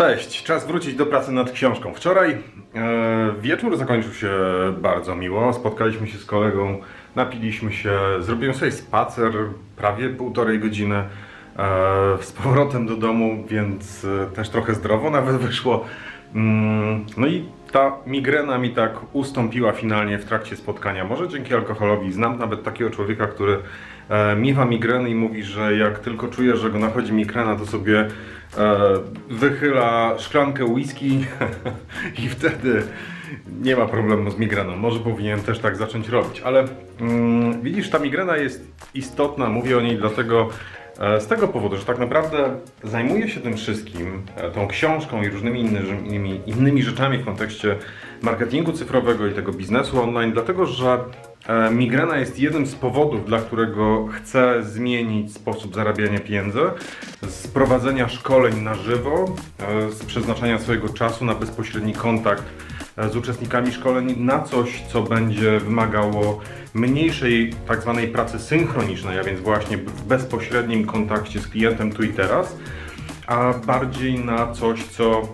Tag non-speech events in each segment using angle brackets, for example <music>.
Cześć, czas wrócić do pracy nad książką. Wczoraj e, wieczór zakończył się bardzo miło. Spotkaliśmy się z kolegą, napiliśmy się, zrobiłem sobie spacer prawie półtorej godziny e, z powrotem do domu, więc e, też trochę zdrowo nawet wyszło. Mm, no i ta migrena mi tak ustąpiła finalnie w trakcie spotkania. Może dzięki alkoholowi. Znam nawet takiego człowieka, który e, miewa migreny i mówi, że jak tylko czuje, że go nachodzi migrena, to sobie e, wychyla szklankę whisky <laughs> i wtedy nie ma problemu z migreną. Może powinien też tak zacząć robić, ale mm, widzisz, ta migrena jest istotna. Mówię o niej dlatego, z tego powodu, że tak naprawdę zajmuję się tym wszystkim, e, tą książką i różnymi innymi, innymi rzeczami w kontekście marketingu cyfrowego i tego biznesu online, dlatego że e, migrena jest jednym z powodów, dla którego chcę zmienić sposób zarabiania pieniędzy, z prowadzenia szkoleń na żywo, e, z przeznaczania swojego czasu na bezpośredni kontakt e, z uczestnikami szkoleń na coś, co będzie wymagało mniejszej tak zwanej pracy synchronicznej, a więc właśnie w bezpośrednim kontakcie z klientem tu i teraz, a bardziej na coś, co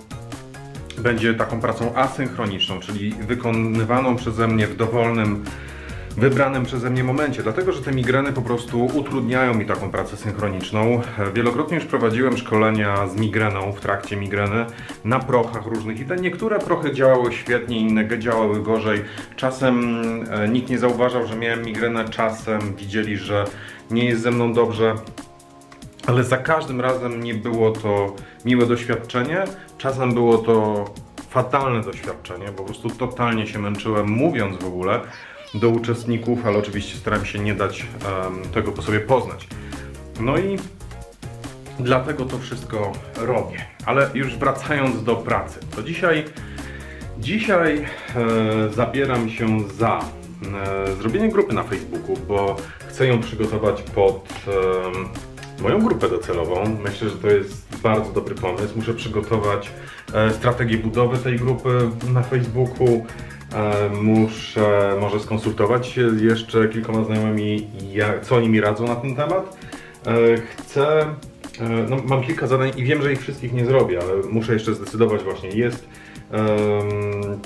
będzie taką pracą asynchroniczną, czyli wykonywaną przeze mnie w dowolnym, wybranym przeze mnie momencie, dlatego że te migreny po prostu utrudniają mi taką pracę synchroniczną. Wielokrotnie już prowadziłem szkolenia z migreną w trakcie migreny na prochach różnych i te niektóre prochy działały świetnie, inne działały gorzej. Czasem e, nikt nie zauważał, że miałem migrenę, czasem widzieli, że nie jest ze mną dobrze. Ale za każdym razem nie było to miłe doświadczenie, czasem było to fatalne doświadczenie, po prostu totalnie się męczyłem, mówiąc w ogóle do uczestników, ale oczywiście staram się nie dać tego po sobie poznać. No i dlatego to wszystko robię. Ale już wracając do pracy, to dzisiaj, dzisiaj e, zabieram się za e, zrobienie grupy na Facebooku, bo chcę ją przygotować pod em, moją grupę docelową. Myślę, że to jest bardzo dobry pomysł. Muszę przygotować e, strategię budowy tej grupy na Facebooku. E, Muszę może skonsultować się jeszcze kilkoma znajomymi, jak, co oni mi radzą na ten temat. E, Chcę, e, no, mam kilka zadań i wiem, że ich wszystkich nie zrobię, ale muszę jeszcze zdecydować właśnie. Jest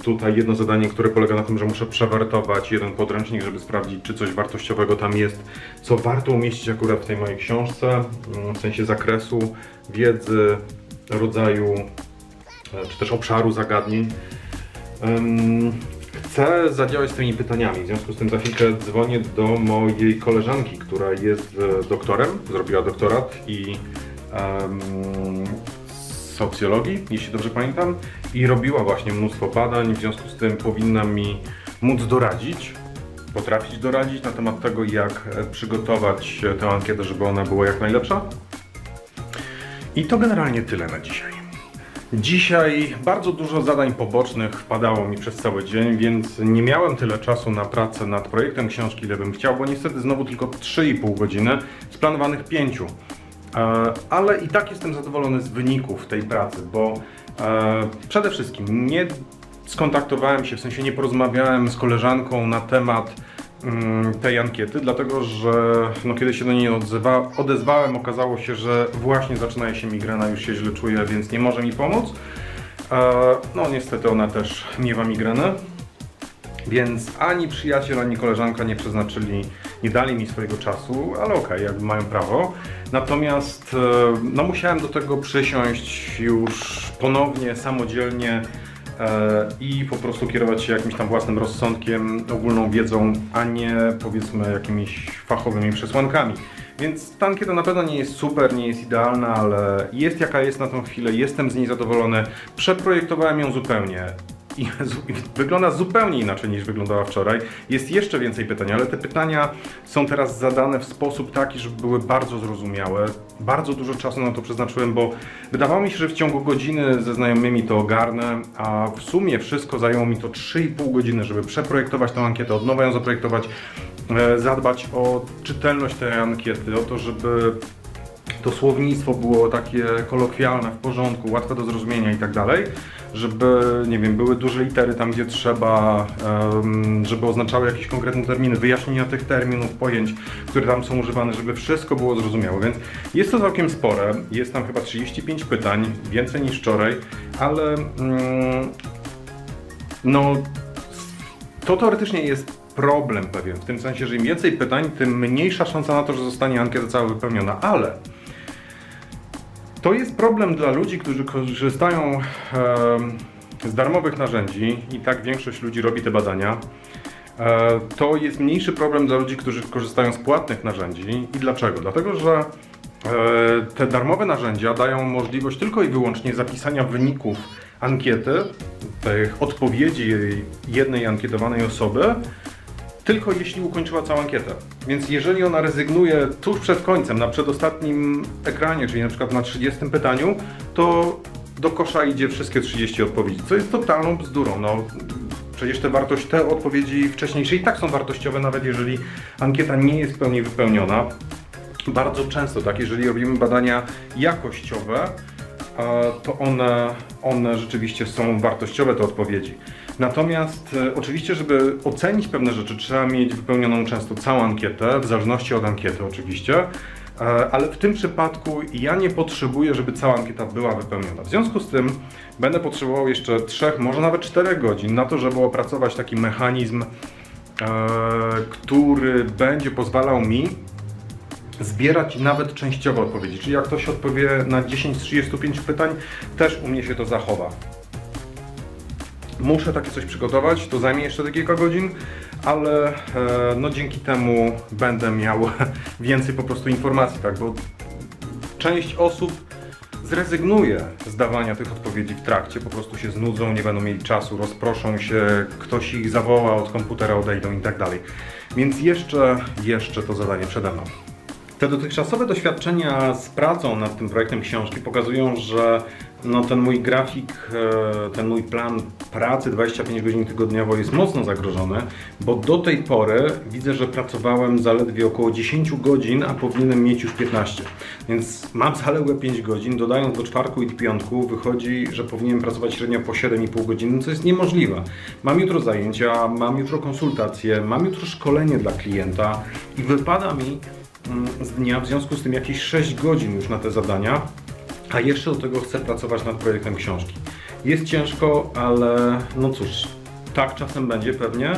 tutaj jedno zadanie, które polega na tym, że muszę przewertować jeden podręcznik, żeby sprawdzić, czy coś wartościowego tam jest, co warto umieścić akurat w tej mojej książce, mm, w sensie zakresu wiedzy, rodzaju czy też obszaru zagadnień. Em, Chcę zadziałać z tymi pytaniami, w związku z tym za chwilkę dzwonię do mojej koleżanki, która jest e, doktorem, zrobiła doktorat i z socjologii, jeśli dobrze pamiętam, i robiła właśnie mnóstwo badań, w związku z tym powinna mi móc doradzić, potrafić doradzić na temat tego, jak e, przygotować tę ankietę, żeby ona była jak najlepsza. I to generalnie tyle na dzisiaj. Dzisiaj bardzo dużo zadań pobocznych wpadało mi przez cały dzień, więc nie miałem tyle czasu na pracę nad projektem książki, ile bym chciał, bo niestety znowu tylko 3,5 godziny z planowanych 5. E, Ale i tak jestem zadowolony z wyników tej pracy, bo e, przede wszystkim nie skontaktowałem się, w sensie nie porozmawiałem z koleżanką na temat tej ankiety, dlatego że no, kiedy się do niej odzywa, odezwałem, okazało się, że właśnie zaczyna się migrena, już się źle czuję, więc nie może mi pomóc. E, No niestety ona też miewa migrenę. Więc ani przyjaciel, ani koleżanka nie przeznaczyli, nie dali mi swojego czasu, ale okej, jakby mają prawo. Natomiast e, no, musiałem do tego przysiąść już ponownie, samodzielnie i po prostu kierować się jakimś tam własnym rozsądkiem, ogólną wiedzą, a nie powiedzmy jakimiś fachowymi przesłankami. Więc ta ankieta na pewno nie jest super, nie jest idealna, ale jest jaka jest na tą chwilę, jestem z niej zadowolony. Przeprojektowałem ją zupełnie i wygląda zupełnie inaczej niż wyglądała wczoraj. Jest jeszcze więcej pytań, ale te pytania są teraz zadane w sposób taki, żeby były bardzo zrozumiałe. Bardzo dużo czasu na to przeznaczyłem, bo wydawało mi się, że w ciągu godziny ze znajomymi to ogarnę, a w sumie wszystko zajęło mi to 3,5 godziny, żeby przeprojektować tę ankietę, od nowa ją zaprojektować, e, zadbać o czytelność tej ankiety, o to, żeby to słownictwo było takie kolokwialne, w porządku, łatwe do zrozumienia i tak dalej, żeby, nie wiem, były duże litery tam, gdzie trzeba, żeby oznaczały jakieś konkretne terminy, wyjaśnienia tych terminów, pojęć, które tam są używane, żeby wszystko było zrozumiałe, więc jest to całkiem spore, jest tam chyba 35 pytań, więcej niż wczoraj, ale mm, no to teoretycznie jest problem pewien, w tym sensie, że im więcej pytań, tym mniejsza szansa na to, że zostanie ankieta cała wypełniona, ale to jest problem dla ludzi, którzy korzystają z darmowych narzędzi i tak większość ludzi robi te badania. E, To jest mniejszy problem dla ludzi, którzy korzystają z płatnych narzędzi. I dlaczego? Dlatego, że e, te darmowe narzędzia dają możliwość tylko i wyłącznie zapisania wyników ankiety, tych odpowiedzi jednej ankietowanej osoby, tylko jeśli ukończyła całą ankietę. Więc jeżeli ona rezygnuje tuż przed końcem, na przedostatnim ekranie, czyli na przykład na 30 pytaniu, to do kosza idzie wszystkie 30 odpowiedzi, co jest totalną bzdurą. No, przecież te wartości, te odpowiedzi wcześniejsze i tak są wartościowe, nawet jeżeli ankieta nie jest w pełni wypełniona. Bardzo często, tak, jeżeli robimy badania jakościowe, to one, one rzeczywiście są wartościowe, te odpowiedzi. Natomiast e, oczywiście, żeby ocenić pewne rzeczy, trzeba mieć wypełnioną często całą ankietę, w zależności od ankiety oczywiście, e, ale w tym przypadku ja nie potrzebuję, żeby cała ankieta była wypełniona. W związku z tym będę potrzebował jeszcze trzech, może nawet czterech godzin na to, żeby opracować taki mechanizm, e, który będzie pozwalał mi zbierać nawet częściowe odpowiedzi. Czyli jak ktoś odpowie na 10 z 35 pytań, też u mnie się to zachowa. Muszę takie coś przygotować, to zajmie jeszcze te kilka godzin, ale e, no dzięki temu będę miał <laughs> więcej po prostu informacji, tak, bo część osób zrezygnuje z dawania tych odpowiedzi w trakcie, po prostu się znudzą, nie będą mieli czasu, rozproszą się, ktoś ich zawoła, od komputera odejdą i tak dalej. Więc jeszcze, jeszcze to zadanie przede mną. Te dotychczasowe doświadczenia z pracą nad tym projektem książki pokazują, że no, ten mój grafik, e, ten mój plan pracy 25 godzin tygodniowo jest mocno zagrożony, bo do tej pory widzę, że pracowałem zaledwie około 10 godzin, a powinienem mieć już 15. Więc mam zaległe 5 godzin, dodając do czwartku i piątku wychodzi, że powinienem pracować średnio po 7,5 godziny, co jest niemożliwe. Mam jutro zajęcia, mam jutro konsultacje, mam jutro szkolenie dla klienta i wypada mi mm, z dnia w związku z tym jakieś 6 godzin już na te zadania, a jeszcze do tego chcę pracować nad projektem książki. Jest ciężko, ale no cóż, tak czasem będzie pewnie.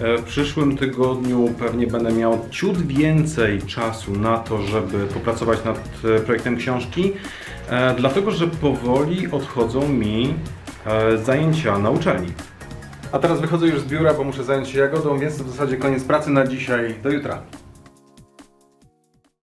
E, W przyszłym tygodniu pewnie będę miał ciut więcej czasu na to, żeby popracować nad e, projektem książki, e, dlatego że powoli odchodzą mi zajęcia na uczelni. A teraz wychodzę już z biura, bo muszę zająć się jagodą, więc to w zasadzie koniec pracy na dzisiaj. Do jutra.